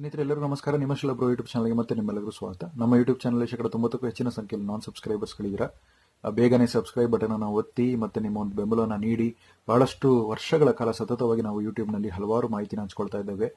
ಸ್ನೇಹಿತರೆ, ಎಲ್ಲರಿಗೂ ನಮಸ್ಕಾರ. ನಿಮ್ಮ ಶಿಲಬ್ರೋ ಯೂಟ್ಯೂಬ್ ಚಾನಲ್ಗೆ ಮತ್ತೆ ನಿಮ್ಮೆಲ್ಲರಿಗೂ ಸ್ವಾಗತ. ನಮ್ಮ ಯೂಟ್ಯೂಬ್ ಚಾನಲ್ ಶೇಕಡ ತೊಂಬತ್ತಕ್ಕೂ ಹೆಚ್ಚಿನ ಸಂಖ್ಯೆಯಲ್ಲಿ ನಾನ್ ಸಬ್ಸ್ಕ್ರೈಬರ್ಸ್ಗಳಿದ್ದೀರಾ ಬೇಗನೆ ಸಬ್ಸ್ಕ್ರೈಬ್ ಬಟನ್ ಅನ್ನು ಒತ್ತಿ ಮತ್ತೆ ನಿಮ್ಮ ಒಂದು ಬೆಂಬಲವನ್ನು ನೀಡಿ. ಬಹಳಷ್ಟು ವರ್ಷಗಳ ಕಾಲ ಸತತವಾಗಿ ನಾವು ಯೂಟ್ಯೂಬ್ನಲ್ಲಿ ಹಲವಾರು ಮಾಹಿತಿನ ಹಂಚ್ಕೊಳ್ತಾ ಇದ್ದೇವೆ.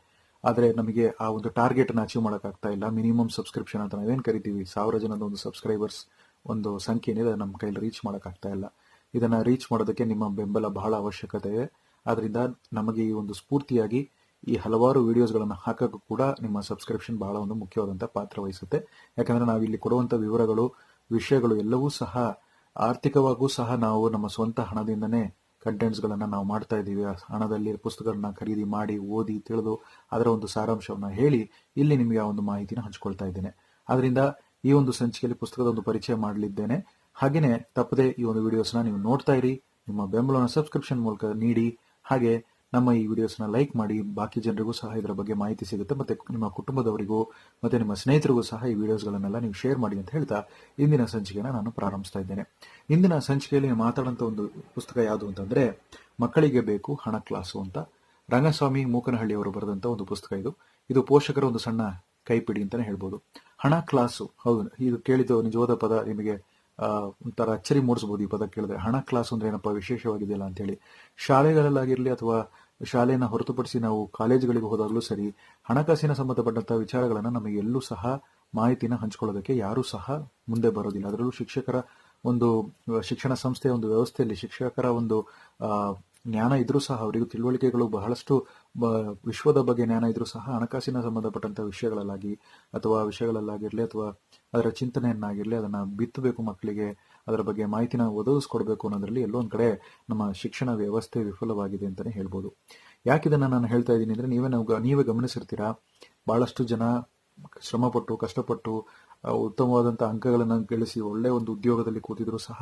ಆದರೆ ನಮಗೆ ಆ ಒಂದು ಟಾರ್ಗೆಟ್ ಅನ್ನು ಅಚೀವ್ ಮಾಡೋಕ್ಕಾಗ್ತಾ ಇಲ್ಲ. ಮಿನಿಮಮ್ ಸಬ್ಸ್ಕ್ರಿಪ್ಷನ್ ಅಂತ ನಾವೇನು ಕರಿತೀವಿ? ಸಾವಿರ ಜನದ ಒಂದು ಸಬ್ಸ್ಕ್ರೈಬರ್ಸ್ ಒಂದು ಸಂಖ್ಯೆ ಏನಿದೆ ನಮ್ಮ ಕೈಯಲ್ಲಿ ರೀಚ್ ಮಾಡೋಕ್ಕಾಗ್ತಾ ಇಲ್ಲ. ಇದನ್ನು ರೀಚ್ ಮಾಡೋದಕ್ಕೆ ನಿಮ್ಮ ಬೆಂಬಲ ಬಹಳ ಅವಶ್ಯಕತೆ. ಇದೆ ಆದ್ದರಿಂದ ನಮಗೆ ಈ ಒಂದು ಸ್ಫೂರ್ತಿಯಾಗಿ ಈ ಹಲವಾರು ವಿಡಿಯೋಸ್ಗಳನ್ನು ಹಾಕೋಕ್ಕೂ ಕೂಡ ನಿಮ್ಮ ಸಬ್ಸ್ಕ್ರಿಪ್ಷನ್ ಬಹಳ ಒಂದು ಮುಖ್ಯವಾದಂಥ ಪಾತ್ರ ವಹಿಸುತ್ತೆ. ಯಾಕಂದರೆ ನಾವು ಇಲ್ಲಿ ಕೊಡುವಂಥ ವಿವರಗಳು, ವಿಷಯಗಳು ಎಲ್ಲವೂ ಸಹ ಆರ್ಥಿಕವಾಗೂ ಸಹ ನಾವು ನಮ್ಮ ಸ್ವಂತ ಹಣದಿಂದನೇ ಕಂಟೆಂಟ್ಸ್ಗಳನ್ನು ನಾವು ಮಾಡ್ತಾ ಇದ್ದೀವಿ. ಹಣದಲ್ಲಿ ಪುಸ್ತಕಗಳನ್ನ ಖರೀದಿ ಮಾಡಿ, ಓದಿ, ತಿಳಿದು ಅದರ ಒಂದು ಸಾರಾಂಶವನ್ನು ಹೇಳಿ ಇಲ್ಲಿ ನಿಮಗೆ ಆ ಒಂದು ಮಾಹಿತಿನ ಹಂಚ್ಕೊಳ್ತಾ ಇದ್ದೇನೆ. ಆದ್ದರಿಂದ ಈ ಒಂದು ಸಂಚಿಕೆಯಲ್ಲಿ ಪುಸ್ತಕದ ಒಂದು ಪರಿಚಯ ಮಾಡಲಿದ್ದೇನೆ. ಹಾಗೆಯೇ ತಪ್ಪದೆ ಈ ಒಂದು ವಿಡಿಯೋಸ್ನ ನೀವು ನೋಡ್ತಾ ಇರಿ. ನಿಮ್ಮ ಬೆಂಬಲವನ್ನು ಸಬ್ಸ್ಕ್ರಿಪ್ಷನ್ ಮೂಲಕ ನೀಡಿ. ಹಾಗೆ ನಮ್ಮ ಈ ವಿಡಿಯೋಸ್ನ ಲೈಕ್ ಮಾಡಿ, ಬಾಕಿ ಜನರಿಗೂ ಸಹ ಇದರ ಬಗ್ಗೆ ಮಾಹಿತಿ ಸಿಗುತ್ತೆ. ಮತ್ತೆ ನಿಮ್ಮ ಕುಟುಂಬದವರಿಗೂ, ಮತ್ತೆ ನಿಮ್ಮ ಸ್ನೇಹಿತರಿಗೂ ಸಹ ಈ ವಿಡಿಯೋಸ್ಗಳನ್ನೆಲ್ಲ ನೀವು ಶೇರ್ ಮಾಡಿ ಅಂತ ಹೇಳ್ತಾ ಇಂದಿನ ಸಂಚಿಕೆನ ನಾನು ಪ್ರಾರಂಭಿಸ್ತಾ ಇದ್ದೇನೆ. ಇಂದಿನ ಸಂಚಿಕೆಯಲ್ಲಿ ಮಾತಾಡುವಂತ ಒಂದು ಪುಸ್ತಕ ಯಾವುದು ಅಂತಂದ್ರೆ, ಮಕ್ಕಳಿಗೆ ಬೇಕು ಹಣ ಕ್ಲಾಸು ಅಂತ. ರಂಗಸ್ವಾಮಿ ಮೂಕನಹಳ್ಳಿ ಅವರು ಬರೆದಂತ ಒಂದು ಪುಸ್ತಕ ಇದು. ಇದು ಪೋಷಕರ ಒಂದು ಸಣ್ಣ ಕೈಪಿಡಿ ಅಂತಾನೆ ಹೇಳ್ಬೋದು. ಹಣ ಕ್ಲಾಸು, ಹೌದು. ಇದು ಕೇಳಿದ್ದು ನಿಜವಾದ ಪದ ನಿಮಗೆ ಒಂಥರ ಅಚ್ಚರಿ ಮೂಡಿಸಬಹುದು ಈ ಪದ ಕೇಳಿದ್ರೆ. ಹಣ ಕ್ಲಾಸ್ ಅಂದ್ರೆ ಏನಪ್ಪಾ ವಿಶೇಷವಾಗಿದೆಯಲ್ಲ ಅಂತ ಹೇಳಿ ಶಾಲೆಗಳಲ್ಲಾಗಿರ್ಲಿ ಅಥವಾ ಶಾಲೆಯನ್ನ ಹೊರತುಪಡಿಸಿ ನಾವು ಕಾಲೇಜುಗಳಿಗೆ ಹೋದಾಗಲೂ ಸರಿ, ಹಣಕಾಸಿನ ಸಂಬಂಧಪಟ್ಟಂತಹ ವಿಚಾರಗಳನ್ನು ನಮಗೆ ಎಲ್ಲೂ ಸಹ ಮಾಹಿತಿನ ಹಂಚ್ಕೊಳ್ಳೋದಕ್ಕೆ ಯಾರೂ ಸಹ ಮುಂದೆ ಬರೋದಿಲ್ಲ. ಅದರಲ್ಲೂ ಶಿಕ್ಷಕರ ಒಂದು, ಶಿಕ್ಷಣ ಸಂಸ್ಥೆಯ ಒಂದು ವ್ಯವಸ್ಥೆಯಲ್ಲಿ ಶಿಕ್ಷಕರ ಒಂದು ಜ್ಞಾನ ಇದ್ರೂ ಸಹ ಅವರಿಗೂ ತಿಳುವಳಿಕೆಗಳು ಬಹಳಷ್ಟು ವಿಶ್ವದ ಬಗ್ಗೆ ಜ್ಞಾನ ಇದ್ರೂ ಸಹ ಹಣಕಾಸಿನ ಸಂಬಂಧಪಟ್ಟಂತ ವಿಷಯಗಳಲ್ಲಾಗಿ ಅಥವಾ ವಿಷಯಗಳಲ್ಲಾಗಿರಲಿ ಅಥವಾ ಅದರ ಚಿಂತನೆಯನ್ನಾಗಿರಲಿ ಅದನ್ನ ಬಿತ್ತಬೇಕು ಮಕ್ಕಳಿಗೆ. ಅದರ ಬಗ್ಗೆ ಮಾಹಿತಿನ ಒದಗಿಸ್ಕೊಡ್ಬೇಕು ಅನ್ನೋದರಲ್ಲಿ ಎಲ್ಲೊಂದು ಕಡೆ ನಮ್ಮ ಶಿಕ್ಷಣ ವ್ಯವಸ್ಥೆ ವಿಫಲವಾಗಿದೆ ಅಂತಾನೆ ಹೇಳ್ಬೋದು. ಯಾಕೆ ಇದನ್ನ ನಾನು ಹೇಳ್ತಾ ಇದ್ದೀನಿ ಅಂದ್ರೆ ನೀವೇ ನಾವು ನೀವೇ ಗಮನಿಸಿರ್ತೀರಾ? ಬಹಳಷ್ಟು ಜನ ಶ್ರಮಪಟ್ಟು, ಕಷ್ಟಪಟ್ಟು ಉತ್ತಮವಾದಂಥ ಅಂಕಗಳನ್ನು ಗಳಿಸಿ ಒಳ್ಳೆ ಒಂದು ಉದ್ಯೋಗದಲ್ಲಿ ಕೂತಿದ್ರು ಸಹ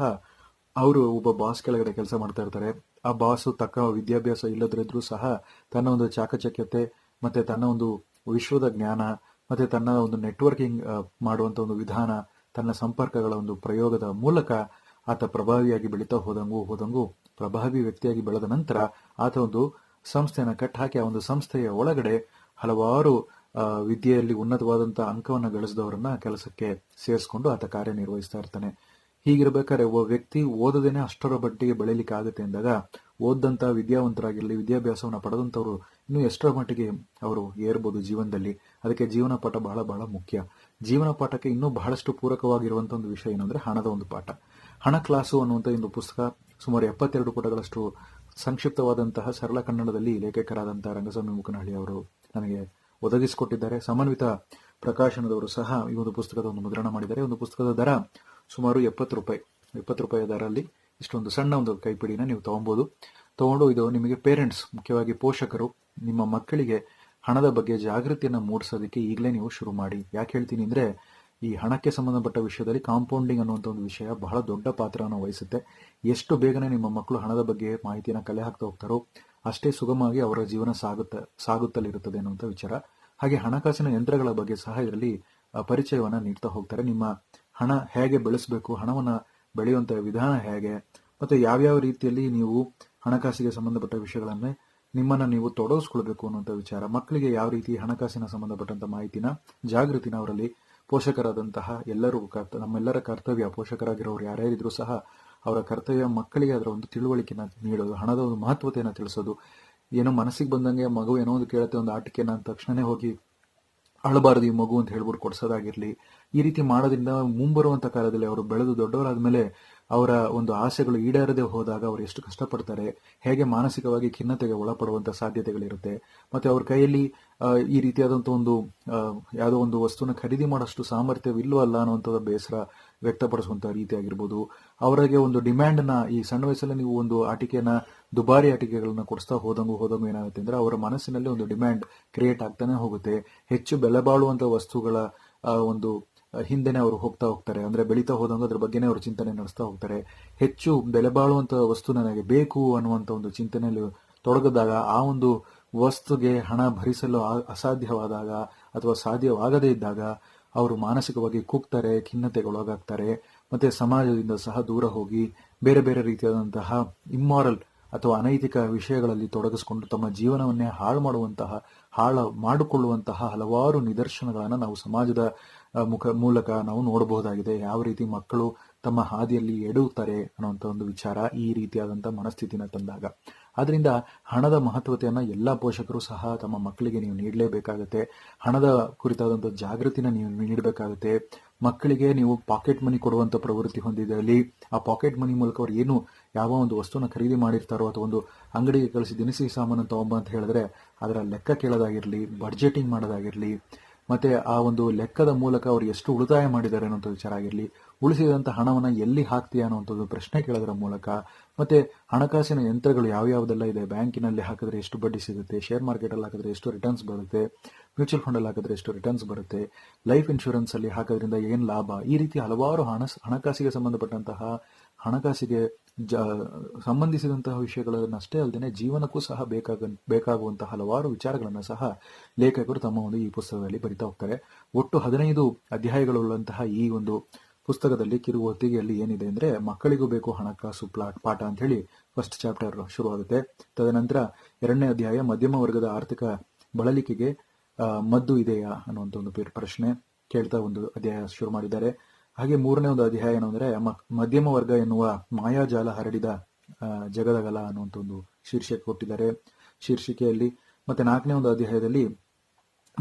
ಅವರು ಒಬ್ಬ ಬಾಸ್ ಕೆಳಗಡೆ ಕೆಲಸ ಮಾಡ್ತಾ ಇರ್ತಾರೆ. ಆ ಬಾಸ್ ತಕ್ಕ ವಿದ್ಯಾಭ್ಯಾಸ ಇಲ್ಲದ್ರಿದ್ರೂ ಸಹ ತನ್ನ ಒಂದು ಚಾಕಚಕ್ಯತೆ, ಮತ್ತೆ ತನ್ನ ಒಂದು ವಿಶ್ವದ ಜ್ಞಾನ, ಮತ್ತೆ ತನ್ನ ಒಂದು ನೆಟ್ವರ್ಕಿಂಗ್ ಮಾಡುವಂತ ಒಂದು ವಿಧಾನ ತನ್ನ ಸಂಪರ್ಕಗಳ ಒಂದು ಪ್ರಯೋಗದ ಮೂಲಕ ಆತ ಪ್ರಭಾವಿಯಾಗಿ ಬೆಳೀತಾ ಹೋದಂಗೂ ಹೋದಂಗೂ ಪ್ರಭಾವಿ ವ್ಯಕ್ತಿಯಾಗಿ ಬೆಳೆದ ನಂತರ ಆತ ಒಂದು ಸಂಸ್ಥೆಯನ್ನು ಕಟ್ಟಾಕಿ ಆ ಒಂದು ಸಂಸ್ಥೆಯ ಒಳಗಡೆ ಹಲವಾರು ವಿದ್ಯೆಯಲ್ಲಿ ಉನ್ನತವಾದಂತಹ ಅಂಕವನ್ನು ಗಳಿಸಿದವರನ್ನ ಕೆಲಸಕ್ಕೆ ಸೇರಿಸ್ಕೊಂಡು ಆತ ಕಾರ್ಯನಿರ್ವಹಿಸ್ತಾ ಇರ್ತಾನೆ. ಹೀಗಿರ್ಬೇಕಾದ್ರೆ ಒಬ್ಬ ವ್ಯಕ್ತಿ ಓದದೇನೆ ಅಷ್ಟರ ಮಟ್ಟಿಗೆ ಬೆಳೀಲಿಕ್ಕೆ ಆಗುತ್ತೆ ಅಂದಾಗ ಓದಂತ ವಿದ್ಯಾವಂತರಾಗಿರ್ಲಿ, ವಿದ್ಯಾಭ್ಯಾಸವನ್ನು ಪಡೆದಂತವ್ರು ಇನ್ನು ಎಷ್ಟರ ಮಟ್ಟಿಗೆ ಅವರು ಏರ್ಬೋದು ಜೀವನದಲ್ಲಿ. ಅದಕ್ಕೆ ಜೀವನ ಪಾಠ ಬಹಳ ಬಹಳ ಮುಖ್ಯ. ಜೀವನ ಪಾಠಕ್ಕೆ ಇನ್ನೂ ಬಹಳಷ್ಟು ಪೂರಕವಾಗಿರುವಂತ ಒಂದು ವಿಷಯ ಏನಂದ್ರೆ ಹಣದ ಒಂದು ಪಾಠ. ಹಣ ಕ್ಲಾಸು ಅನ್ನುವಂಥ ಒಂದು ಪುಸ್ತಕ ಸುಮಾರು ಎಪ್ಪತ್ತೆರಡು ಪುಟಗಳಷ್ಟು ಸಂಕ್ಷಿಪ್ತವಾದಂತಹ ಸರಳ ಕನ್ನಡದಲ್ಲಿ ಲೇಖಕರಾದಂತಹ ರಂಗಸ್ವಾಮಿ ಮುಖನಹಳ್ಳಿ ಅವರು ನನಗೆ ಒದಗಿಸಿಕೊಟ್ಟಿದ್ದಾರೆ. ಸಮನ್ವಿತ ಪ್ರಕಾಶನದವರು ಸಹ ಈ ಒಂದು ಪುಸ್ತಕದ ಒಂದು ಮುದ್ರಣ ಮಾಡಿದ್ದಾರೆ. ಒಂದು ಪುಸ್ತಕದ ದರ ಸುಮಾರು ಎಪ್ಪತ್ತು ರೂಪಾಯಿ ಎಪ್ಪತ್ತು ರೂಪಾಯಿ ದರಲ್ಲಿ ಇಷ್ಟೊಂದು ಸಣ್ಣ ಒಂದು ಕೈಪಿಡಿನ ನೀವು ತೊಗೊಬೋದು. ತಗೊಂಡು ಇದು ನಿಮಗೆ ಪೇರೆಂಟ್ಸ್ ಮುಖ್ಯವಾಗಿ ಪೋಷಕರು, ನಿಮ್ಮ ಮಕ್ಕಳಿಗೆ ಹಣದ ಬಗ್ಗೆ ಜಾಗೃತಿಯನ್ನು ಮೂಡಿಸೋದಕ್ಕೆ ಈಗಲೇ ನೀವು ಶುರು ಮಾಡಿ. ಯಾಕೆ ಹೇಳ್ತೀನಿ ಅಂದರೆ, ಈ ಹಣಕ್ಕೆ ಸಂಬಂಧಪಟ್ಟ ವಿಷಯದಲ್ಲಿ ಕಾಂಪೌಂಡಿಂಗ್ ಅನ್ನುವಂಥ ಒಂದು ವಿಷಯ ಬಹಳ ದೊಡ್ಡ ಪಾತ್ರವನ್ನು ವಹಿಸುತ್ತೆ. ಎಷ್ಟು ಬೇಗನೆ ನಿಮ್ಮ ಮಕ್ಕಳು ಹಣದ ಬಗ್ಗೆ ಮಾಹಿತಿಯನ್ನು ಕಲೆ ಹಾಕ್ತಾ ಹೋಗ್ತಾರೋ, ಅಷ್ಟೇ ಸುಗಮವಾಗಿ ಅವರ ಜೀವನ ಸಾಗುತ್ತ, ಸಾಗುತ್ತಲಿರುತ್ತದೆ ಅನ್ನುವಂಥ ವಿಚಾರ. ಹಾಗೆ ಹಣಕಾಸಿನ ಯಂತ್ರಗಳ ಬಗ್ಗೆ ಸಹ ಇದರಲ್ಲಿ ಪರಿಚಯವನ್ನು ಪರಿಚಯವನ್ನ ನೀಡ್ತಾ ಹೋಗ್ತಾರೆ. ನಿಮ್ಮ ಹಣ ಹೇಗೆ ಬೆಳೆಸಬೇಕು, ಹಣವನ್ನು ಬೆಳೆಯುವಂಥ ವಿಧಾನ ಹೇಗೆ, ಮತ್ತೆ ಯಾವ್ಯಾವ ರೀತಿಯಲ್ಲಿ ನೀವು ಹಣಕಾಸಿಗೆ ಸಂಬಂಧಪಟ್ಟ ವಿಷಯಗಳನ್ನೇ ನಿಮ್ಮನ್ನ ನೀವು ತೊಡಗಿಸ್ಕೊಳ್ಬೇಕು ಅನ್ನುವಂಥ ವಿಚಾರ, ಮಕ್ಕಳಿಗೆ ಯಾವ ರೀತಿ ಹಣಕಾಸಿನ ಸಂಬಂಧಪಟ್ಟಂತ ಮಾಹಿತಿನ ಜಾಗೃತಿನ ಅವರಲ್ಲಿ ಪೋಷಕರಾದಂತಹ ಎಲ್ಲರೂ ಕರ್ತ ನಮ್ಮೆಲ್ಲರ ಕರ್ತವ್ಯ, ಪೋಷಕರಾಗಿರೋರು ಯಾರ್ಯಾರಿದ್ರು ಸಹ ಅವರ ಕರ್ತವ್ಯ ಮಕ್ಕಳಿಗೆ ಅದರ ಒಂದು ತಿಳುವಳಿಕೆನ ನೀಡೋದು, ಹಣದ ಒಂದು ಮಹತ್ವತೆಯನ್ನು ತಿಳಿಸೋದು, ಏನೋ ಮನಸ್ಸಿಗೆ ಬಂದಂಗೆ ಮಗು ಏನೋ ಒಂದು ಕೇಳುತ್ತೆ, ಒಂದು ಆಟಿಕೆನ ತಕ್ಷಣನೇ ಹೋಗಿ ಅಳಬಾರದು ಈ ಮಗು ಅಂತ ಹೇಳ್ಬಿಟ್ಟು ಕೊಡ್ಸೋದಾಗಿರ್ಲಿ, ಈ ರೀತಿ ಮಾಡೋದ್ರಿಂದ ಮುಂಬರುವಂತ ಕಾಲದಲ್ಲಿ ಅವರು ಬೆಳೆದು ದೊಡ್ಡವರಾದ್ಮೇಲೆ ಅವರ ಒಂದು ಆಸೆಗಳು ಈಡೇರದೆ ಹೋದಾಗ ಅವರು ಎಷ್ಟು ಕಷ್ಟಪಡ್ತಾರೆ, ಹೇಗೆ ಮಾನಸಿಕವಾಗಿ ಖಿನ್ನತೆಗೆ ಒಳಪಡುವಂತ ಸಾಧ್ಯತೆಗಳಿರುತ್ತೆ. ಮತ್ತೆ ಅವ್ರ ಕೈಯಲ್ಲಿ ಈ ರೀತಿಯಾದಂತ ಒಂದು ಯಾವುದೋ ಒಂದು ವಸ್ತುನ ಖರೀದಿ ಮಾಡೋಷ್ಟು ಸಾಮರ್ಥ್ಯವಿಲ್ವಲ್ಲ ಅನ್ನುವಂಥದ್ದು ಬೇಸರ ವ್ಯಕ್ತಪಡಿಸುವಂತ ರೀತಿ ಆಗಿರ್ಬೋದು. ಅವರಿಗೆ ಒಂದು ಡಿಮ್ಯಾಂಡ್ನ ಈ ಸಣ್ಣ ವಯಸ್ಸಲ್ಲಿ ನೀವು ಒಂದು ಆಟಿಕೆನ, ದುಬಾರಿ ಆಟಿಕೆಗಳನ್ನ ಕೊಡಿಸ್ತಾ ಹೋದಂಗೂ ಹೋದಂಗೂ ಏನಾಗುತ್ತೆ ಅಂದ್ರೆ ಅವರ ಮನಸ್ಸಿನಲ್ಲಿ ಒಂದು ಡಿಮ್ಯಾಂಡ್ ಕ್ರಿಯೇಟ್ ಆಗ್ತಾನೆ ಹೋಗುತ್ತೆ. ಹೆಚ್ಚು ಬೆಲೆ ಬಾಳುವಂಥ ವಸ್ತುಗಳ ಒಂದು ಹಿಂದೆನೆ ಅವರು ಹೋಗ್ತಾ ಹೋಗ್ತಾರೆ. ಅಂದ್ರೆ ಬೆಳೀತಾ ಹೋದಂಗ ಅದ್ರ ಬಗ್ಗೆನೇ ಅವರು ಚಿಂತನೆ ನಡೆಸ್ತಾ ಹೋಗ್ತಾರೆ. ಹೆಚ್ಚು ಬೆಲೆ ಬಾಳುವಂಥ ವಸ್ತು ನನಗೆ ಬೇಕು ಅನ್ನುವಂತ ಒಂದು ಚಿಂತನೆಯಲ್ಲಿ ತೊಡಗಿದಾಗ ಆ ಒಂದು ವಸ್ತುಗೆ ಹಣ ಭರಿಸಲು ಅಸಾಧ್ಯವಾದಾಗ ಅಥವಾ ಸಾಧ್ಯವಾಗದೇ ಇದ್ದಾಗ ಅವರು ಮಾನಸಿಕವಾಗಿ ಕುಗ್ತಾರೆ ಖಿನ್ನತೆಗೊಳಗಾಗ್ತಾರೆ ಮತ್ತೆ ಸಮಾಜದಿಂದ ಸಹ ದೂರ ಹೋಗಿ ಬೇರೆ ಬೇರೆ ರೀತಿಯಾದಂತಹ ಇಮ್ಮಾರಲ್ ಅಥವಾ ಅನೈತಿಕ ವಿಷಯಗಳಲ್ಲಿ ತೊಡಗಿಸಿಕೊಂಡು ತಮ್ಮ ಜೀವನವನ್ನೇ ಹಾಳು ಮಾಡುವಂತಹ, ಹಾಳು ಮಾಡಿಕೊಳ್ಳುವಂತಹ ಹಲವಾರು ನಿದರ್ಶನಗಳನ್ನು ನಾವು ಸಮಾಜದ ಮುಖ, ಮೂಲಕ ನಾವು ನೋಡಬಹುದಾಗಿದೆ. ಯಾವ ರೀತಿ ಮಕ್ಕಳು ತಮ್ಮ ಹಾದಿಯಲ್ಲಿ ಎಡುತ್ತಾರೆ ಅನ್ನುವಂಥ ಒಂದು ವಿಚಾರ ಈ ರೀತಿಯಾದಂಥ ಮನಸ್ಥಿತಿನ ತಂದಾಗ. ಆದ್ರಿಂದ ಹಣದ ಮಹತ್ವತೆಯನ್ನ ಎಲ್ಲಾ ಪೋಷಕರು ಸಹ ತಮ್ಮ ಮಕ್ಕಳಿಗೆ ನೀವು ನೀಡಲೇಬೇಕಾಗುತ್ತೆ. ಹಣದ ಕುರಿತಾದಂಥ ಜಾಗೃತಿನ ನೀವು ನೀಡಬೇಕಾಗುತ್ತೆ. ಮಕ್ಕಳಿಗೆ ನೀವು ಪಾಕೆಟ್ ಮನಿ ಕೊಡುವಂತ ಪ್ರವೃತ್ತಿ ಹೊಂದಿದಲ್ಲಿ ಆ ಪಾಕೆಟ್ ಮನಿ ಮೂಲಕ ಅವ್ರು ಏನು ಯಾವ ಒಂದು ವಸ್ತುನ ಖರೀದಿ ಮಾಡಿರ್ತಾರೋ ಅಥವಾ ಒಂದು ಅಂಗಡಿಗೆ ಕಳಿಸಿ ದಿನಸಿ ಸಾಮಾನು ತಗೊಂಬ ಅಂತ ಹೇಳಿದ್ರೆ ಅದರ ಲೆಕ್ಕ ಕೇಳೋದಾಗಿರಲಿ ಬಡ್ಜೆಟಿಂಗ್ ಮಾಡೋದಾಗಿರ್ಲಿ ಮತ್ತೆ ಆ ಒಂದು ಲೆಕ್ಕದ ಮೂಲಕ ಅವರು ಎಷ್ಟು ಉಳಿತಾಯ ಮಾಡಿದ್ದಾರೆ ಅನ್ನೋಂಥ ವಿಚಾರ ಆಗಿರಲಿ, ಉಳಿಸಿದಂಥ ಹಣವನ್ನು ಎಲ್ಲಿ ಹಾಕ್ತೀಯ ಅನ್ನುವಂಥದ್ದು ಪ್ರಶ್ನೆ ಕೇಳೋದ್ರ ಮೂಲಕ, ಮತ್ತೆ ಹಣಕಾಸಿನ ಯಂತ್ರಗಳು ಯಾವ್ಯಾವುದೆಲ್ಲ ಇದೆ? ಬ್ಯಾಂಕಿನಲ್ಲಿ ಹಾಕಿದ್ರೆ ಎಷ್ಟು ಬಡ್ಡಿ ಸಿಗುತ್ತೆ? ಶೇರ್ ಮಾರ್ಕೆಟ್ ಅಲ್ಲಿ ಹಾಕಿದ್ರೆ ಎಷ್ಟು ರಿಟರ್ನ್ಸ್ ಬರುತ್ತೆ? ಮ್ಯೂಚುವಲ್ ಫಂಡ್ ಅಲ್ಲಿ ಹಾಕಿದ್ರೆ ಎಷ್ಟು ರಿಟರ್ನ್ಸ್ ಬರುತ್ತೆ? ಲೈಫ್ ಇನ್ಶೂರೆನ್ಸ್ ಅಲ್ಲಿ ಹಾಕೋದ್ರಿಂದ ಏನು ಲಾಭ? ಈ ರೀತಿ ಹಲವಾರು ಹಣ ಹಣಕಾಸಿಗೆ ಸಂಬಂಧಪಟ್ಟಂತಹ ಹಣಕಾಸಿಗೆ ಜ, ಸಂಬಂಧಿಸಿದಂತಹ ವಿಷಯಗಳನ್ನಷ್ಟೇ ಅಲ್ಲದೆ ಜೀವನಕ್ಕೂ ಸಹ ಬೇಕಾಗ, ಬೇಕಾಗುವಂತಹ ಹಲವಾರು ವಿಚಾರಗಳನ್ನು ಸಹ ಲೇಖಕರು ತಮ್ಮ ಒಂದು ಈ ಪುಸ್ತಕದಲ್ಲಿ ಬರಿತಾ ಹೋಗ್ತಾರೆ. ಒಟ್ಟು ಹದಿನೈದು ಅಧ್ಯಾಯಗಳುಳ್ಳಂತಹ ಈ ಒಂದು ಪುಸ್ತಕದಲ್ಲಿ ಕಿರು ಹೊತ್ತಿಗೆಯಲ್ಲಿ ಏನಿದೆ ಅಂದ್ರೆ, ಮಕ್ಕಳಿಗೂ ಬೇಕು ಹಣಕಾಸು ಪ್ಲಾಟ್ ಪಾಠ ಅಂತ ಹೇಳಿ ಫಸ್ಟ್ ಚಾಪ್ಟರ್ ಶುರುವಾಗುತ್ತೆ. ತದನಂತರ ಎರಡನೇ ಅಧ್ಯಾಯ, ಮಧ್ಯಮ ವರ್ಗದ ಆರ್ಥಿಕ ಬಳಲಿಕೆಗೆ ಮದ್ದು ಇದೆಯಾ ಅನ್ನುವಂಥ ಒಂದು ಪೇರ್- ಪ್ರಶ್ನೆ ಕೇಳ್ತಾ ಒಂದು ಅಧ್ಯಾಯ ಶುರು ಮಾಡಿದ್ದಾರೆ. ಹಾಗೆ ಮೂರನೇ ಒಂದು ಅಧ್ಯಾಯ ಏನು ಅಂದ್ರೆ ಮಧ್ಯಮ ವರ್ಗ ಎನ್ನುವ ಮಾಯಾಜಾಲ ಹರಡಿದ ಜಗದಗಲ ಅನ್ನುವಂಥ ಒಂದು ಶೀರ್ಷಿಕೆ ಕೊಟ್ಟಿದ್ದಾರೆ. ಶೀರ್ಷಿಕೆಯಲ್ಲಿ ಮತ್ತೆ ನಾಲ್ಕನೇ ಒಂದು ಅಧ್ಯಾಯದಲ್ಲಿ,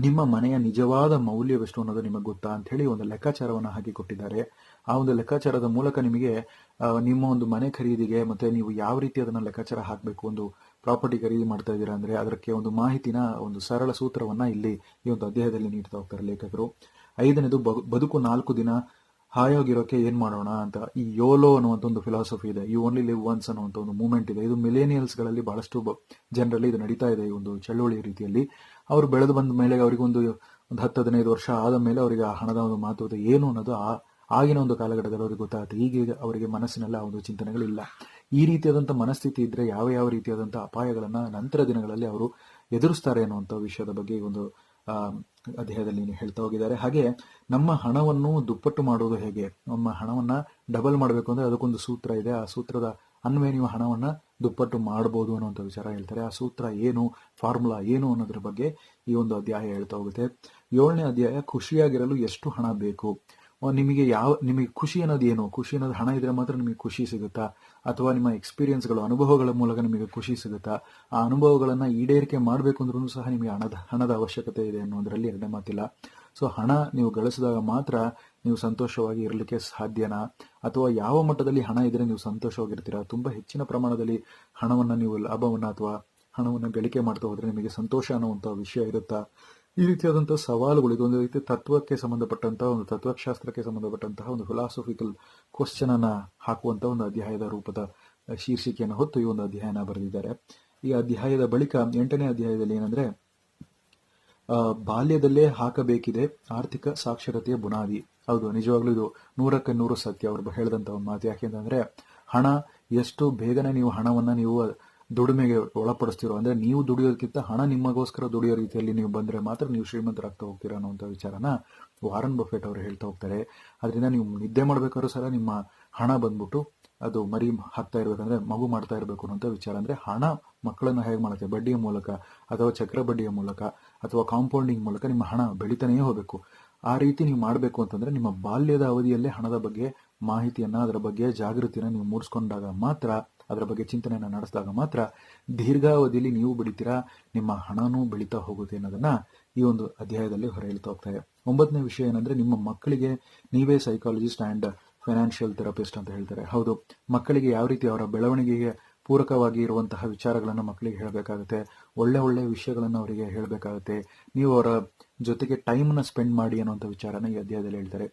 ನಿಮ್ಮ ಮನೆಯ ನಿಜವಾದ ಮೌಲ್ಯವೆಷ್ಟು ಅನ್ನೋದು ನಿಮಗೆ ಗೊತ್ತಾ ಅಂತ ಹೇಳಿ ಒಂದು ಲೆಕ್ಕಾಚಾರವನ್ನು ಹಾಕಿ ಕೊಟ್ಟಿದ್ದಾರೆ. ಆ ಒಂದು ಲೆಕ್ಕಾಚಾರದ ಮೂಲಕ ನಿಮಗೆ ನಿಮ್ಮ ಒಂದು ಮನೆ ಖರೀದಿಗೆ ಮತ್ತೆ ನೀವು ಯಾವ ರೀತಿ ಅದನ್ನ ಲೆಕ್ಕಾಚಾರ ಹಾಕಬೇಕು ಒಂದು ಪ್ರಾಪರ್ಟಿ ಖರೀದಿ ಮಾಡ್ತಾ ಇದ್ದೀರಾ ಅಂದ್ರೆ ಅದಕ್ಕೆ ಒಂದು ಮಾಹಿತಿನ, ಒಂದು ಸರಳ ಸೂತ್ರವನ್ನ ಇಲ್ಲಿ ಈ ಒಂದು ಅಧ್ಯಾಯದಲ್ಲಿ ನೀಡ್ತಾ ಹೋಗ್ತಾರೆ ಲೇಖಕರು. ಐದನೇದು ಬದು- ಬದುಕು ನಾಲ್ಕು ದಿನ ಹಾಯಾಗಿರೋಕೆ ಏನ್ ಮಾಡೋಣ ಅಂತ ಈ ಯೋಲೋ ಅನ್ನುವಂಥ ಒಂದು ಫಿಲಾಸಫಿ ಇದೆ. ಯು ಓನ್ಲಿ ಲಿವ್ ಒನ್ಸ್ ಅನ್ನುವಂಥ ಒಂದು ಮೂವ್ಮೆಂಟ್ ಇದೆ. ಇದು ಮಿಲೇನಿಯಲ್ಸ್ಗಳಲ್ಲಿ ಬಹಳಷ್ಟು ಜನರಲ್ಲಿ ಇದು ನಡೀತಾ ಇದೆ ಈ ಒಂದು ಚಳುವಳಿ ರೀತಿಯಲ್ಲಿ. ಅವರು ಬೆಳೆದು ಬಂದ ಮೇಲೆ ಅವರಿಗೆ ಒಂದು ಹತ್ತು, ಹದಿನೈದು ವರ್ಷ ಆದ ಮೇಲೆ ಅವರಿಗೆ ಆ ಹಣದ ಒಂದು ಮಾತುಕತೆ ಏನು ಅನ್ನೋದು ಆ, ಆಗಿನ ಒಂದು ಕಾಲಘಟ್ಟದಲ್ಲಿ ಅವರಿಗೆ ಗೊತ್ತಾಗುತ್ತೆ. ಈಗ ಅವರಿಗೆ ಮನಸ್ಸಿನಲ್ಲಿ ಆ ಒಂದು ಚಿಂತನೆಗಳಿಲ್ಲ. ಈ ರೀತಿಯಾದಂಥ ಮನಸ್ಥಿತಿ ಇದ್ರೆ ಯಾವ ಯಾವ ರೀತಿಯಾದಂಥ ಅಪಾಯಗಳನ್ನು ನಂತರ ದಿನಗಳಲ್ಲಿ ಅವರು ಎದುರಿಸ್ತಾರೆ ಅನ್ನುವಂಥ ವಿಷಯದ ಬಗ್ಗೆ ಒಂದು ಅಧ್ಯಾಯದಲ್ಲಿ ಹೇಳ್ತಾ ಹೋಗಿದ್ದಾರೆ. ಹಾಗೆ ನಮ್ಮ ಹಣವನ್ನು ದುಪ್ಪಟ್ಟು ಮಾಡುವುದು ಹೇಗೆ? ನಮ್ಮ ಹಣವನ್ನ ಡಬಲ್ ಮಾಡಬೇಕು ಅಂದ್ರೆ ಅದಕ್ಕೊಂದು ಸೂತ್ರ ಇದೆ. ಆ ಸೂತ್ರದ ಅನ್ವಯ ನೀವು ಹಣವನ್ನ ದುಪ್ಪಟ್ಟು ಮಾಡಬಹುದು ಅನ್ನುವಂಥ ವಿಚಾರ ಹೇಳ್ತಾರೆ. ಆ ಸೂತ್ರ ಏನು, ಫಾರ್ಮುಲಾ ಏನು ಅನ್ನೋದ್ರ ಬಗ್ಗೆ ಈ ಒಂದು ಅಧ್ಯಾಯ ಹೇಳ್ತಾ ಹೋಗುತ್ತೆ. ಏಳನೇ ಅಧ್ಯಾಯ, ಖುಷಿಯಾಗಿರಲು ಎಷ್ಟು ಹಣ ಬೇಕು? ನಿಮಗೆ ಯಾವ, ನಿಮಗೆ ಖುಷಿ ಅನ್ನೋದು ಏನು? ಖುಷಿ ಅನ್ನೋದು ಹಣ ಇದ್ರೆ ಮಾತ್ರ ನಿಮಗೆ ಖುಷಿ ಸಿಗುತ್ತಾ? ಅಥವಾ ನಿಮ್ಮ ಎಕ್ಸ್ಪೀರಿಯನ್ಸ್ಗಳು ಅನುಭವಗಳ ಮೂಲಕ ನಿಮಗೆ ಖುಷಿ ಸಿಗುತ್ತಾ? ಆ ಅನುಭವಗಳನ್ನು ಈಡೇರಿಕೆ ಮಾಡಬೇಕು ಅಂದ್ರೂ ಸಹ ನಿಮಗೆ ಹಣದ ಹಣದ ಅವಶ್ಯಕತೆ ಇದೆ ಅನ್ನೋದರಲ್ಲಿ ಎರಡನೇ ಮಾತಿಲ್ಲ. ಸೊ ಹಣ ನೀವು ಗಳಿಸಿದಾಗ ಮಾತ್ರ ನೀವು ಸಂತೋಷವಾಗಿ ಇರಲಿಕ್ಕೆ ಸಾಧ್ಯನಾ? ಅಥವಾ ಯಾವ ಮಟ್ಟದಲ್ಲಿ ಹಣ ಇದ್ರೆ ನೀವು ಸಂತೋಷವಾಗಿರ್ತೀರಾ? ತುಂಬಾ ಹೆಚ್ಚಿನ ಪ್ರಮಾಣದಲ್ಲಿ ಹಣವನ್ನು ನೀವು ಲಾಭವನ್ನು ಅಥವಾ ಹಣವನ್ನು ಗಳಿಕೆ ಮಾಡ್ತಾ ಹೋದ್ರೆ ನಿಮಗೆ ಸಂತೋಷ ಅನ್ನುವಂಥ ವಿಷಯ ಇರುತ್ತಾ? ಈ ರೀತಿಯಾದಂತಹ ಸವಾಲುಗಳು ಇದೊಂದು ರೀತಿ ತತ್ವಕ್ಕೆ ಸಂಬಂಧಪಟ್ಟಂತಹ ಒಂದು ತತ್ವಶಾಸ್ತ್ರಕ್ಕೆ ಸಂಬಂಧಪಟ್ಟಂತಹ ಒಂದು ಫಿಲಾಸಫಿಕಲ್ ಕ್ವಶನ್ ಅನ್ನ ಹಾಕುವಂತಹ ಒಂದು ಅಧ್ಯಾಯದ ರೂಪದ ಶೀರ್ಷಿಕೆಯನ್ನು ಹೊತ್ತು ಈ ಒಂದು ಅಧ್ಯಾಯನ ಬರೆದಿದ್ದಾರೆ. ಈ ಅಧ್ಯಾಯದ ಬಳಿಕ ಎಂಟನೇ ಅಧ್ಯಾಯದಲ್ಲಿ ಏನಂದ್ರೆ ಬಾಲ್ಯದಲ್ಲೇ ಹಾಕಬೇಕಿದೆ ಆರ್ಥಿಕ ಸಾಕ್ಷರತೆಯ ಬುನಾದಿ. ಹೌದು, ನಿಜವಾಗ್ಲೂ ಇದು ನೂರಕ್ಕೆ ನೂರು ಸತ್ಯ. ಅವರು ಹೇಳಿದಂತ ಒಂದು ಮಾತು ಯಾಕೆಂತಂದ್ರೆ, ಹಣ ಎಷ್ಟು ಬೇಗನೆ ನೀವು ಹಣವನ್ನ ನೀವು ದುಡಿಮೆಗೆ ಒಳಪಡಿಸ್ತಿರೋ, ಅಂದ್ರೆ ನೀವು ದುಡಿಯೋದಕ್ಕಿಂತ ಹಣ ನಿಮಗೋಸ್ಕರ ದುಡಿಯೋ ರೀತಿಯಲ್ಲಿ ನೀವು ಬಂದ್ರೆ ಮಾತ್ರ ನೀವು ಶ್ರೀಮಂತರಾಗ್ತಾ ಹೋಗ್ತೀರಾ ಅನ್ನೋಂಥ ವಿಚಾರನ ವಾರನ್ ಬಫೆಟ್ ಅವರು ಹೇಳ್ತಾ ಹೋಗ್ತಾರೆ. ಅದರಿಂದ ನೀವು ನಿದ್ದೆ ಮಾಡ್ಬೇಕಾದ್ರೂ ಸಹ ನಿಮ್ಮ ಹಣ ಬಂದ್ಬಿಟ್ಟು ಅದು ಮರಿ ಹಾಕ್ತಾ ಇರ್ಬೇಕಂದ್ರೆ, ಮಗು ಮಾಡ್ತಾ ಇರಬೇಕು ಅನ್ನೋಂಥ ವಿಚಾರ. ಅಂದ್ರೆ ಹಣ ಮಕ್ಕಳನ್ನು ಹೇಗೆ ಮಾಡುತ್ತೆ? ಬಡ್ಡಿಯ ಮೂಲಕ ಅಥವಾ ಚಕ್ರ ಬಡ್ಡಿಯ ಮೂಲಕ ಅಥವಾ ಕಾಂಪೌಂಡಿಂಗ್ ಮೂಲಕ ನಿಮ್ಮ ಹಣ ಬೆಳಿತಾನೇ ಹೋಗಬೇಕು. ಆ ರೀತಿ ನೀವು ಮಾಡಬೇಕು ಅಂತಂದ್ರೆ ನಿಮ್ಮ ಬಾಲ್ಯದ ಅವಧಿಯಲ್ಲೇ ಹಣದ ಬಗ್ಗೆ ಮಾಹಿತಿಯನ್ನ, ಅದರ ಬಗ್ಗೆ ಜಾಗೃತಿನ ನೀವು ಮೂಡಿಸ್ಕೊಂಡಾಗ ಮಾತ್ರ ಅದರ ಬಗ್ಗೆ ಚಿಂತನೆಯನ್ನು ನಡೆಸಿದಾಗ ಮಾತ್ರ ದೀರ್ಘಾವಧಿಯಲ್ಲಿ ನೀವು ಬೆಳಿತೀರಾ, ನಿಮ್ಮ ಹಣನೂ ಬೆಳೀತಾ ಹೋಗುತ್ತೆ ಅನ್ನೋದನ್ನ ಈ ಒಂದು ಅಧ್ಯಾಯದಲ್ಲಿ ಹೊರ ಹೋಗ್ತಾ ಹೋಗ್ತಾರೆ ಒಂಬತ್ತನೇ ವಿಷಯ ಏನಂದ್ರೆ ನಿಮ್ಮ ಮಕ್ಕಳಿಗೆ ನೀವೇ ಸೈಕಾಲಜಿಸ್ಟ್ ಅಂಡ್ ಫೈನಾನ್ಷಿಯಲ್ ಥೆರಪಿಸ್ಟ್ ಅಂತ ಹೇಳ್ತಾರೆ. ಹೌದು, ಮಕ್ಕಳಿಗೆ ಯಾವ ರೀತಿ ಅವರ ಬೆಳವಣಿಗೆಗೆ ಪೂರಕವಾಗಿ ಇರುವಂತಹ ವಿಚಾರಗಳನ್ನು ಮಕ್ಕಳಿಗೆ ಹೇಳಬೇಕಾಗುತ್ತೆ, ಒಳ್ಳೆ ಒಳ್ಳೆ ವಿಷಯಗಳನ್ನು ಅವರಿಗೆ ಹೇಳಬೇಕಾಗುತ್ತೆ, ನೀವು ಅವರ ಜೊತೆಗೆ ಟೈಮ್ನ ಸ್ಪೆಂಡ್ ಮಾಡಿ ಅನ್ನುವಂಥ ವಿಚಾರನ ಈ ಅಧ್ಯಾಯದಲ್ಲಿ ಹೇಳ್ತಾರೆ.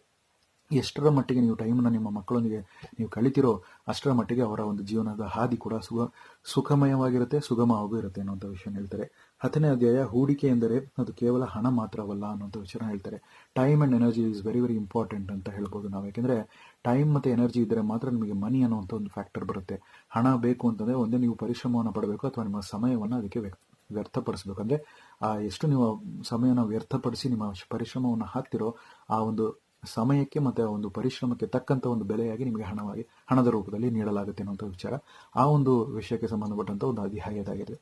ಎಷ್ಟರ ಮಟ್ಟಿಗೆ ನೀವು ಟೈಮ್ನ ನಿಮ್ಮ ಮಕ್ಕಳೊಂದಿಗೆ ನೀವು ಕಳಿತಿರೋ ಅಷ್ಟರ ಮಟ್ಟಿಗೆ ಅವರ ಒಂದು ಜೀವನದ ಹಾದಿ ಕೂಡ ಸುಗ, ಸುಖಮಯವಾಗಿರುತ್ತೆ, ಸುಗಮವಾಗೂ ಇರುತ್ತೆ ಅನ್ನುವಂಥ ವಿಷಯ ಹೇಳ್ತಾರೆ. ಹತ್ತನೇ ಅಧ್ಯಾಯ, ಹೂಡಿಕೆ ಎಂದರೆ ಅದು ಕೇವಲ ಹಣ ಮಾತ್ರವಲ್ಲ ಅನ್ನುವಂಥ ವಿಷಯನ ಹೇಳ್ತಾರೆ. Time and energy is very very important ಅಂತ ಹೇಳ್ಬೋದು ನಾವು. ಯಾಕೆಂದರೆ ಟೈಮ್ ಮತ್ತು ಎನರ್ಜಿ ಇದ್ದರೆ ಮಾತ್ರ ನಿಮಗೆ ಮನಿ ಅನ್ನುವಂಥ ಒಂದು ಫ್ಯಾಕ್ಟರ್ ಬರುತ್ತೆ. ಹಣ ಬೇಕು ಅಂತಂದರೆ ಒಂದೇ ನೀವು ಪರಿಶ್ರಮವನ್ನು ಪಡಬೇಕು ಅಥವಾ ನಿಮ್ಮ ಸಮಯವನ್ನು ಅದಕ್ಕೆ ವ್ಯ- ವ್ಯರ್ಥಪಡಿಸಬೇಕು. ಅಂದರೆ ಆ ಎಷ್ಟು ನೀವು ಸಮಯನ ವ್ಯರ್ಥಪಡಿಸಿ ನಿಮ್ಮ ಪರಿಶ್ರಮವನ್ನು ಹಾಕ್ತಿರೋ ಆ ಒಂದು ಸಮಯಕ್ಕೆ ಮತ್ತೆ ಆ ಒಂದು ಪರಿಶ್ರಮಕ್ಕೆ ತಕ್ಕಂತ ಒಂದು ಬೆಲೆಯಾಗಿ ನಿಮಗೆ ಹಣವಾಗಿ, ಹಣದ ರೂಪದಲ್ಲಿ ನೀಡಲಾಗುತ್ತೆ ಅನ್ನುವಂಥ ವಿಚಾರ. ಆ ಒಂದು ವಿಷಯಕ್ಕೆ ಸಂಬಂಧಪಟ್ಟಂತ ಒಂದು ಅಧ್ಯಾಯ ಇದಾಗಿದೆ.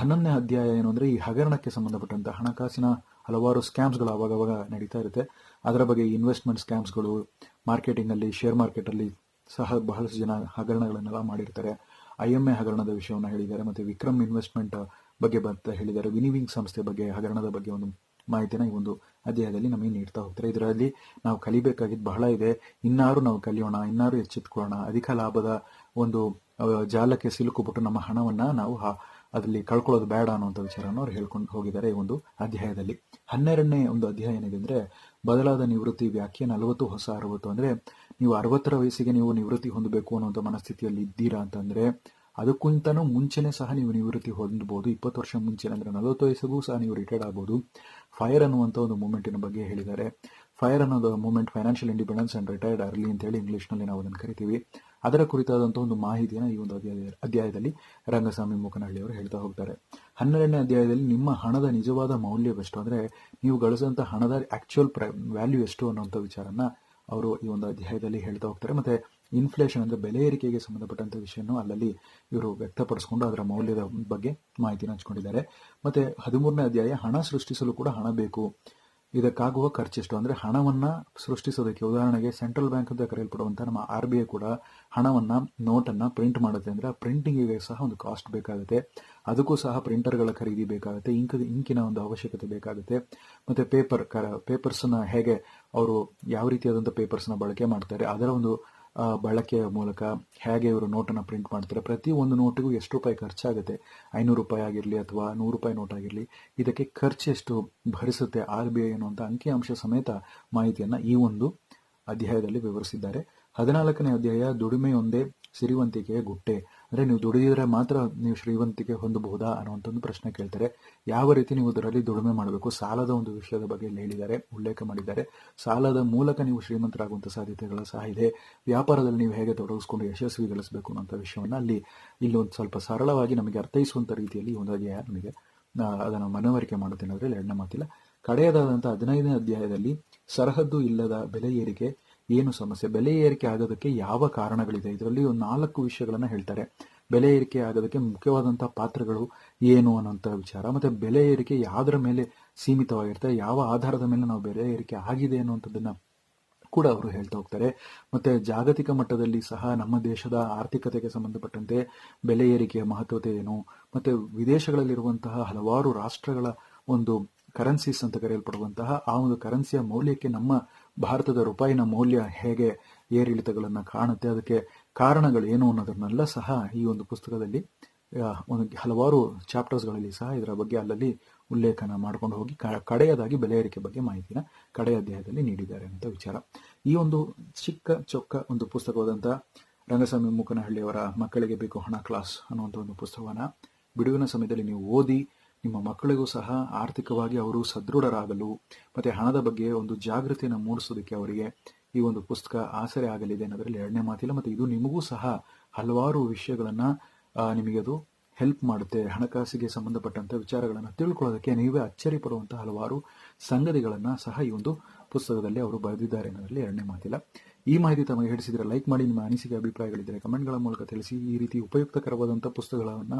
ಹನ್ನೊಂದನೇ ಅಧ್ಯಾಯ ಏನು ಅಂದರೆ ಈ ಹಗರಣಕ್ಕೆ ಸಂಬಂಧಪಟ್ಟಂತ ಹಣಕಾಸಿನ ಹಲವಾರು ಸ್ಕ್ಯಾಮ್ಸ್ಗಳು ಅವಾಗವಾಗ ನಡೀತಾ ಇರುತ್ತೆ. ಅದರ ಬಗ್ಗೆ ಇನ್ವೆಸ್ಟ್ಮೆಂಟ್ ಸ್ಕ್ಯಾಮ್ಸ್ಗಳು ಮಾರ್ಕೆಟಿಂಗ್ ಅಲ್ಲಿ ಶೇರ್ ಮಾರ್ಕೆಟ್ ಅಲ್ಲಿ ಸಹ ಬಹಳಷ್ಟು ಜನ ಹಗರಣಗಳನ್ನೆಲ್ಲ ಮಾಡಿರ್ತಾರೆ. ಐ ಎಂ ಎ ಹಗರಣದ ವಿಷಯವನ್ನು ಹೇಳಿದ್ದಾರೆ, ಮತ್ತೆ ವಿಕ್ರಮ್ ಇನ್ವೆಸ್ಟ್ಮೆಂಟ್ ಬಗ್ಗೆ ಬರ್ತಾ ಹೇಳಿದ್ದಾರೆ. ವಿನಿವಿಂಗ್ ಸಂಸ್ಥೆ ಬಗ್ಗೆ, ಹಗರಣದ ಬಗ್ಗೆ ಒಂದು ಮಾಹಿತಿನ ಈ ಒಂದು ಅಧ್ಯಾಯದಲ್ಲಿ ನಮಗೆ ನೀಡ್ತಾ ಹೋಗ್ತಾರೆ. ಇದರಲ್ಲಿ ನಾವು ಕಲಿಬೇಕಾಗಿದ್ದು ಬಹಳ ಇದೆ. ಇನ್ನಾರು ನಾವು ಕಲಿಯೋಣ, ಇನ್ನಾರು ಎಚ್ಚೆತ್ಕೊಳ್ಳೋಣ. ಅಧಿಕ ಲಾಭದ ಒಂದು ಜಾಲಕ್ಕೆ ಸಿಲುಕುಬಿಟ್ಟು ನಮ್ಮ ಹಣವನ್ನ ನಾವು ಅದರಲ್ಲಿ ಕಳ್ಕೊಳ್ಳೋದು ಬೇಡ ಅನ್ನುವಂಥ ವಿಚಾರವನ್ನು ಅವ್ರು ಹೇಳ್ಕೊಂಡು ಹೋಗಿದ್ದಾರೆ ಈ ಒಂದು ಅಧ್ಯಾಯದಲ್ಲಿ. ಹನ್ನೆರಡನೇ ಒಂದು ಅಧ್ಯಾಯ ಏನಿದೆ ಅಂದ್ರೆ, ಬದಲಾದ ನಿವೃತ್ತಿ ವ್ಯಾಖ್ಯೆ ನಲವತ್ತು, ಹೊಸ ಅರವತ್ತು. ಅಂದ್ರೆ, ನೀವು ಅರವತ್ತರ ವಯಸ್ಸಿಗೆ ನೀವು ನಿವೃತ್ತಿ ಹೊಂದಬೇಕು ಅನ್ನುವಂಥ ಮನಸ್ಥಿತಿಯಲ್ಲಿ ಇದ್ದೀರಾ ಅಂತಂದ್ರೆ ಅದಕ್ಕಿಂತನೂ ಮುಂಚೆನೇ ಸಹ ನೀವು ನಿವೃತ್ತಿ ಹೊಂದಬಹುದು. ಇಪ್ಪತ್ತು ವರ್ಷ ಮುಂಚೆ ಅಂದರೆ ನಲವತ್ತು ವಯಸ್ಸಿಗೂ ಸಹ ನೀವು ರಿಟೈರ್ಡ್ ಆಗ್ಬೋದು. ಫೈರ್ ಅನ್ನುವಂಥ ಒಂದು ಮೂಮೆಂಟಿನ ಬಗ್ಗೆ ಹೇಳಿದ್ದಾರೆ. ಫೈರ್ ಅನ್ನೋದು movement financial independence and retired early ಅಂತ ಹೇಳಿ ಇಂಗ್ಲಿಷ್ನಲ್ಲಿ ನಾವು ಅದನ್ನು ಕರಿತೀವಿ. ಅದರ ಕುರಿತಾದಂಥ ಒಂದು ಮಾಹಿತಿಯನ್ನು ಈ ಒಂದು ಅಧ್ಯಾಯ ಅಧ್ಯಾಯದಲ್ಲಿ ರಂಗಸ್ವಾಮಿ ಮೂಕನಹಳ್ಳಿ ಅವರು ಹೇಳ್ತಾ ಹೋಗ್ತಾರೆ. ಹನ್ನೆರಡನೇ ಅಧ್ಯಾಯದಲ್ಲಿ ನಿಮ್ಮ ಹಣದ ನಿಜವಾದ ಮೌಲ್ಯವೆಷ್ಟು? ಅಂದರೆ ನೀವು ಗಳಿಸಿದಂಥ ಹಣದ ಆಕ್ಚುಯಲ್ ವ್ಯಾಲ್ಯೂ ಎಷ್ಟು ಅನ್ನೋಂಥ ವಿಚಾರನ ಅವರು ಈ ಒಂದು ಅಧ್ಯಾಯದಲ್ಲಿ ಹೇಳ್ತಾ ಹೋಗ್ತಾರೆ. ಮತ್ತೆ ಇನ್ಫ್ಲೇಷನ್ ಅಂದರೆ ಬೆಲೆ ಏರಿಕೆಗೆ ಸಂಬಂಧಪಟ್ಟಂತ ವಿಷಯನೂ ಅಲ್ಲಲ್ಲಿ ಇವರು ವ್ಯಕ್ತಪಡಿಸಿಕೊಂಡು ಅದರ ಮೌಲ್ಯದ ಬಗ್ಗೆ ಮಾಹಿತಿನ ಹಂಚ್ಕೊಂಡಿದ್ದಾರೆ. ಮತ್ತೆ ಹದಿಮೂರನೇ ಅಧ್ಯಾಯ, ಹಣ ಸೃಷ್ಟಿಸಲು ಕೂಡ ಹಣ ಬೇಕು. ಇದಕ್ಕಾಗುವ ಖರ್ಚೆಷ್ಟು ಅಂದ್ರೆ ಹಣವನ್ನ ಸೃಷ್ಟಿಸೋದಕ್ಕೆ ಉದಾಹರಣೆಗೆ ಸೆಂಟ್ರಲ್ ಬ್ಯಾಂಕ್ ಅಂತ ಕರೆಯಲ್ಪಡುವಂಥ ನಮ್ಮ ಆರ್ ಬಿ ಐ ಕೂಡ ಹಣವನ್ನ, ನೋಟನ್ನು ಪ್ರಿಂಟ್ ಮಾಡುತ್ತೆ. ಅಂದ್ರೆ ಪ್ರಿಂಟಿಂಗಿಗೆ ಸಹ ಒಂದು ಕಾಸ್ಟ್ ಬೇಕಾಗುತ್ತೆ. ಅದಕ್ಕೂ ಸಹ ಪ್ರಿಂಟರ್ಗಳ ಖರೀದಿ ಬೇಕಾಗುತ್ತೆ. ಇಂಕ್ ಇಂಕಿನ ಒಂದು ಅವಶ್ಯಕತೆ ಬೇಕಾಗುತ್ತೆ. ಮತ್ತೆ ಪೇಪರ್ ಪೇಪರ್ಸ್ನ ಹೇಗೆ ಅವರು ಯಾವ ರೀತಿಯಾದಂಥ ಪೇಪರ್ಸನ್ನ ಬಳಕೆ ಮಾಡ್ತಾರೆ, ಅದರ ಒಂದು ಬಳಕೆಯ ಮೂಲಕ ಹೇಗೆ ಇವರು ನೋಟನ್ನು ಪ್ರಿಂಟ್ ಮಾಡ್ತಾರೆ, ಪ್ರತಿ ಒಂದು ನೋಟಿಗೂ ಎಷ್ಟು ರೂಪಾಯಿ ಖರ್ಚಾಗುತ್ತೆ? ಐನೂರು ರೂಪಾಯಿ ಆಗಿರಲಿ ಅಥವಾ ನೂರು ರೂಪಾಯಿ ನೋಟ್ ಆಗಿರಲಿ, ಇದಕ್ಕೆ ಖರ್ಚು ಎಷ್ಟು ಭರಿಸುತ್ತೆ? ಆರ್ ಬಿ ಐ ಅನ್ನುವಂಥ ಅಂಕಿಅಂಶ ಸಮೇತ ಮಾಹಿತಿಯನ್ನು ಈ ಒಂದು ಅಧ್ಯಾಯದಲ್ಲಿ ವಿವರಿಸಿದ್ದಾರೆ. ಹದಿನಾಲ್ಕನೇ ಅಧ್ಯಾಯ ದುಡಿಮೆಯೊಂದೇ ಸಿರಿವಂತಿಕೆಯ ಗುಟ್ಟೆ. ಅಂದ್ರೆ ನೀವು ದುಡಿದಿದ್ರೆ ಮಾತ್ರ ನೀವು ಶ್ರೀವಂತಿಕೆ ಹೊಂದಬಹುದಾ ಅನ್ನುವಂಥದ್ದು ಪ್ರಶ್ನೆ ಕೇಳ್ತಾರೆ. ಯಾವ ರೀತಿ ನೀವು ಅದರಲ್ಲಿ ದುಡಿಮೆ ಮಾಡಬೇಕು? ಸಾಲದ ಒಂದು ವಿಷಯದ ಬಗ್ಗೆ ಇಲ್ಲಿ ಹೇಳಿದ್ದಾರೆ, ಉಲ್ಲೇಖ ಮಾಡಿದ್ದಾರೆ. ಸಾಲದ ಮೂಲಕ ನೀವು ಶ್ರೀಮಂತರಾಗುವಂಥ ಸಾಧ್ಯತೆಗಳ ಸಹ ಇದೆ. ವ್ಯಾಪಾರದಲ್ಲಿ ನೀವು ಹೇಗೆ ತೊಡಗಿಸ್ಕೊಂಡು ಯಶಸ್ವಿಗೊಳಿಸಬೇಕು ಅನ್ನೋಂಥ ವಿಷಯವನ್ನು ಅಲ್ಲಿ ಇಲ್ಲಿ ಒಂದು ಸ್ವಲ್ಪ ಸರಳವಾಗಿ ನಮಗೆ ಅರ್ಥೈಸುವಂಥ ರೀತಿಯಲ್ಲಿ ಒಂದಾಗಿ ಒಂದು ನಮಗೆ ಅದನ್ನು ಮನವರಿಕೆ ಮಾಡುತ್ತೇನೆ. ಅದರಲ್ಲಿ ಎರಡನೇ ಮಾತಿಲ್ಲ. ಕಡೆಯದಾದಂಥ ಹದಿನೈದನೇ ಅಧ್ಯಾಯದಲ್ಲಿ, ಸರಹದ್ದು ಇಲ್ಲದ ಬೆಲೆ ಏರಿಕೆ ಏನು ಸಮಸ್ಯೆ? ಬೆಲೆ ಏರಿಕೆ ಆಗೋದಕ್ಕೆ ಯಾವ ಕಾರಣಗಳಿದೆ? ಇದರಲ್ಲಿ ಒಂದು ನಾಲ್ಕು ವಿಷಯಗಳನ್ನು ಹೇಳ್ತಾರೆ. ಬೆಲೆ ಏರಿಕೆ ಆಗೋದಕ್ಕೆ ಮುಖ್ಯವಾದಂಥ ಪಾತ್ರಗಳು ಏನು ಅನ್ನೋಂಥ ವಿಚಾರ. ಮತ್ತೆ ಬೆಲೆ ಏರಿಕೆ ಯಾವುದರ ಮೇಲೆ ಸೀಮಿತವಾಗಿರುತ್ತೆ? ಯಾವ ಆಧಾರದ ಮೇಲೆ ನಾವು ಬೆಲೆ ಏರಿಕೆ ಆಗಿದೆ ಅನ್ನುವಂಥದ್ದನ್ನು ಕೂಡ ಅವರು ಹೇಳ್ತಾ ಹೋಗ್ತಾರೆ. ಮತ್ತೆ ಜಾಗತಿಕ ಮಟ್ಟದಲ್ಲಿ ಸಹ ನಮ್ಮ ದೇಶದ ಆರ್ಥಿಕತೆಗೆ ಸಂಬಂಧಪಟ್ಟಂತೆ ಬೆಲೆ ಏರಿಕೆಯ ಮಹತ್ವತೆ ಏನು? ಮತ್ತೆ ವಿದೇಶಗಳಲ್ಲಿರುವಂತಹ ಹಲವಾರು ರಾಷ್ಟ್ರಗಳ ಒಂದು ಕರೆನ್ಸೀಸ್ ಅಂತ ಕರೆಯಲ್ಪಡುವಂತಹ ಆ ಒಂದು ಕರೆನ್ಸಿಯ ಮೌಲ್ಯಕ್ಕೆ ನಮ್ಮ ಭಾರತದ ರೂಪಾಯಿನ ಮೌಲ್ಯ ಹೇಗೆ ಏರಿಳಿತಗಳನ್ನು ಕಾಣುತ್ತೆ, ಅದಕ್ಕೆ ಕಾರಣಗಳು ಏನು ಅನ್ನೋದನ್ನೆಲ್ಲ ಸಹ ಈ ಒಂದು ಪುಸ್ತಕದಲ್ಲಿ ಒಂದು ಹಲವಾರು ಚಾಪ್ಟರ್ಸ್ಗಳಲ್ಲಿ ಸಹ ಇದರ ಬಗ್ಗೆ ಅಲ್ಲಲ್ಲಿ ಉಲ್ಲೇಖನ ಮಾಡ್ಕೊಂಡು ಹೋಗಿ ಕಡೆಯದಾಗಿ ಬೆಲೆ ಏರಿಕೆ ಬಗ್ಗೆ ಮಾಹಿತಿನ ಕಡೆಯ ಅಧ್ಯಾಯದಲ್ಲಿ ನೀಡಿದ್ದಾರೆ ಅಂತ ವಿಚಾರ. ಈ ಒಂದು ಚಿಕ್ಕ ಚೊಕ್ಕ ಒಂದು ಪುಸ್ತಕವಾದಂಥ ರಂಗಸ್ವಾಮಿ ಮೂಕನಹಳ್ಳಿಯವರ ಮಕ್ಕಳಿಗೆ ಬೇಕು ಹಣ ಕ್ಲಾಸ್ ಅನ್ನುವಂಥ ಒಂದು ಪುಸ್ತಕವನ್ನ ಬಿಡುವಿನ ಸಮಯದಲ್ಲಿ ನೀವು ಓದಿ ನಿಮ್ಮ ಮಕ್ಕಳಿಗೂ ಸಹ ಆರ್ಥಿಕವಾಗಿ ಅವರು ಸದೃಢರಾಗಲು ಮತ್ತೆ ಹಣದ ಬಗ್ಗೆ ಒಂದು ಜಾಗೃತಿಯನ್ನು ಮೂಡಿಸೋದಕ್ಕೆ ಅವರಿಗೆ ಈ ಒಂದು ಪುಸ್ತಕ ಆಸರೆ ಆಗಲಿದೆ ಅನ್ನೋದ್ರಲ್ಲಿ ಎರಡನೇ ಮಾತಿಲ್ಲ. ಮತ್ತೆ ಇದು ನಿಮಗೂ ಸಹ ಹಲವಾರು ವಿಷಯಗಳನ್ನು ನಿಮಗೆ ಅದು ಹೆಲ್ಪ್ ಮಾಡುತ್ತೆ. ಹಣಕಾಸಿಗೆ ಸಂಬಂಧಪಟ್ಟಂತ ವಿಚಾರಗಳನ್ನು ತಿಳ್ಕೊಳ್ಳೋದಕ್ಕೆ ನೀವೇ ಅಚ್ಚರಿ ಪಡುವಂಥ ಹಲವಾರು ಸಂಗತಿಗಳನ್ನು ಸಹ ಈ ಒಂದು ಪುಸ್ತಕದಲ್ಲಿ ಅವರು ಬರೆದಿದ್ದಾರೆ ಅನ್ನೋದರಲ್ಲಿ ಎರಡನೇ ಮಾತಿಲ್ಲ. ಈ ಮಾಹಿತಿ ತಮಗೆ ಹಿಡಿಸಿದ್ರೆ ಲೈಕ್ ಮಾಡಿ. ನಿಮ್ಮ ಅನಿಸಿಕೆ ಅಭಿಪ್ರಾಯಗಳಿದ್ದರೆ ಕಮೆಂಟ್ಗಳ ಮೂಲಕ ತಿಳಿಸಿ. ಈ ರೀತಿ ಉಪಯುಕ್ತಕರವಾದಂಥ ಪುಸ್ತಕಗಳನ್ನ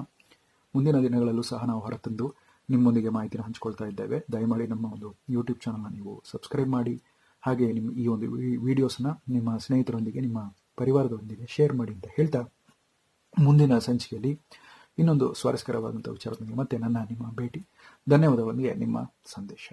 ಮುಂದಿನ ದಿನಗಳಲ್ಲೂ ಸಹ ನಾವು ಹೊರತಂದು ನಿಮ್ಮೊಂದಿಗೆ ಮಾಹಿತಿನ ಹಂಚಿಕೊಳ್ತಾ ಇದ್ದೇವೆ. ದಯಮಾಡಿ ನಮ್ಮ ಒಂದು ಯೂಟ್ಯೂಬ್ ಚಾನಲ್ನ ನೀವು ಸಬ್ಸ್ಕ್ರೈಬ್ ಮಾಡಿ, ಹಾಗೆ ನಿಮ್ಮ ಈ ಒಂದು ವಿಡಿಯೋಸ್ನ ನಿಮ್ಮ ಸ್ನೇಹಿತರೊಂದಿಗೆ, ನಿಮ್ಮ ಪರಿವಾರದೊಂದಿಗೆ ಶೇರ್ ಮಾಡಿ ಅಂತ ಹೇಳ್ತಾ ಮುಂದಿನ ಸಂಚಿಕೆಯಲ್ಲಿ ಇನ್ನೊಂದು ಸ್ವಾರಸ್ಯಕರವಾದಂಥ ವಿಚಾರದೊಂದಿಗೆ ಮತ್ತೆ ನನ್ನ ನಿಮ್ಮ ಭೇಟಿ. ಧನ್ಯವಾದಗಳೊಂದಿಗೆ ನಿಮ್ಮ ಸಂದೇಶ.